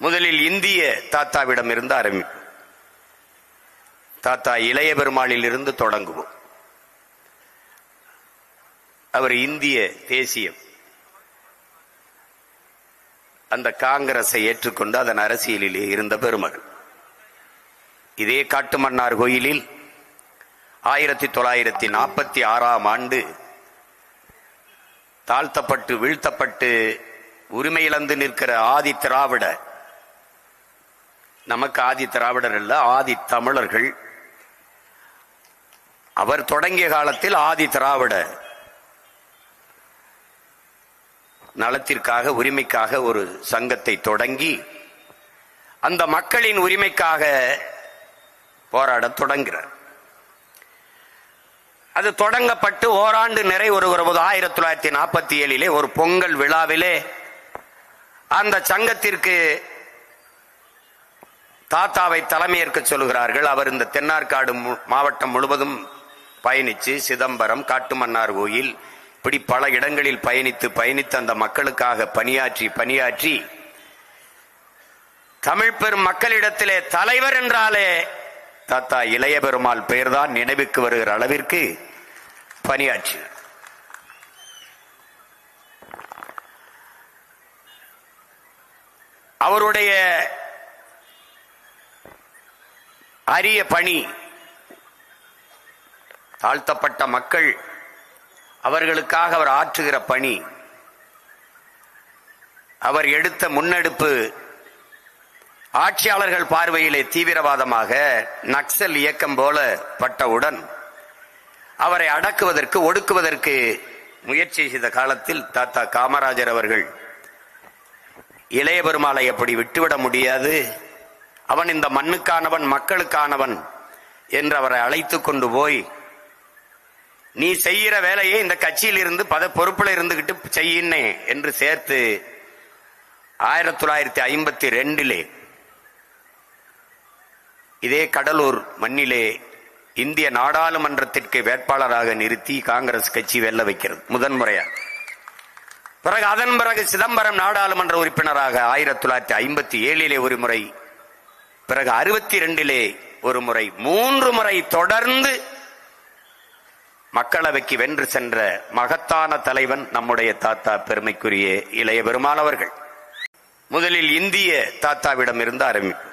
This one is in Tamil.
முதலில் இந்திய தாத்தாவிடம் இருந்து ஆரம்பிப்போம். தாத்தா இளைய பெருமாளில் இருந்து தொடங்குவோம். அவர் இந்திய தேசியம். அந்த காங்கிரஸை ஏற்றுக்கொண்டு அதன் அரசியலிலே இருந்த பெருமகள். இதே காட்டுமன்னார் கோயிலில் ஆயிரத்தி தொள்ளாயிரத்தி நாற்பத்தி ஆறாம் ஆண்டு தாழ்த்தப்பட்டு வீழ்த்தப்பட்டு உரிமை இழந்து நிற்கிற ஆதி திராவிட நமக்கு ஆதி திராவிடர் அல்ல ஆதி தமிழர்கள். அவர் தொடங்கிய காலத்தில் ஆதி திராவிட நலத்திற்காக உரிமைக்காக ஒரு சங்கத்தை தொடங்கி அந்த மக்களின் உரிமைக்காக போராடத் தொடங்கிறார். அது தொடங்கப்பட்டு ஓராண்டு நிறை போது ஆயிரத்தி தொள்ளாயிரத்தி நாற்பத்தி ஏழிலே ஒரு பொங்கல் விழாவிலே அந்த சங்கத்திற்கு தாத்தாவை தலைமையேற்க சொல்கிறார்கள் அவர் இந்த தென்னார்காடு மு- மாவட்டம் முழுவதும் பயணித்து சிதம்பரம் காட்டுமன்னார் கோயில் இப்படி பல இடங்களில் பயணித்து பயணித்து அந்த மக்களுக்காக பணியாற்றி பணியாற்றி தமிழ் பெரும் மக்களிடத்திலே தலைவர் என்றாலே தாத்தா இளைய பெருமாள் பெயர்தான் நினைவுக்கு வருகிற அளவிற்கு பணியாற்றி. அவருடைய அரிய பணி. தாழ்த்தப்பட்ட மக்கள் அவர்களுக்காக அவர் ஆற்றுகிற பணி. அவர் எடுத்த முன்னெடுப்பு ஆட்சியாளர்கள் பார்வையிலே தீவிரவாதமாக நக்சல் இயக்கம் போல பட்டவுடன் அவரை அடக்குவதற்கு ஒடுக்குவதற்கு முயற்சி செய்த காலத்தில் தாத்தா காமராஜர் அவர்கள் இளைய பெருமாளை அப்படி விட்டுவிட முடியாது? அவன் இந்த மண்ணுக்கானவன் மக்களுக்கானவன் என்று அவரை அழைத்து கொண்டு போய் நீ செய்கிற வேலையை இந்த கட்சியில் இருந்து பத பொறுப்பில் இருந்துகிட்டு செய்யினே என்று சேர்த்து ஆயிரத்தி தொள்ளாயிரத்தி ஐம்பத்தி ரெண்டிலே இதே கடலூர் மண்ணிலே இந்திய நாடாளுமன்றத்திற்கு வேட்பாளராக நிறுத்தி காங்கிரஸ் கட்சி வெல்ல வைக்கிறது முதன்முறையா. பிறகு அதன் பிறகு சிதம்பரம் நாடாளுமன்ற உறுப்பினராக ஆயிரத்தி தொள்ளாயிரத்தி ஐம்பத்தி ஏழிலே ஒரு முறை பிறகு அறுபத்தி ரெண்டிலே ஒரு முறை மூன்று முறை தொடர்ந்து மக்களவைக்கு வென்று சென்ற மகத்தான தலைவன் நம்முடைய தாத்தா பெருமைக்குரிய இளைய பெருமானவர்கள். முதலில் இந்திய தாத்தாவிடம் இருந்து ஆரம்பிப்போம்.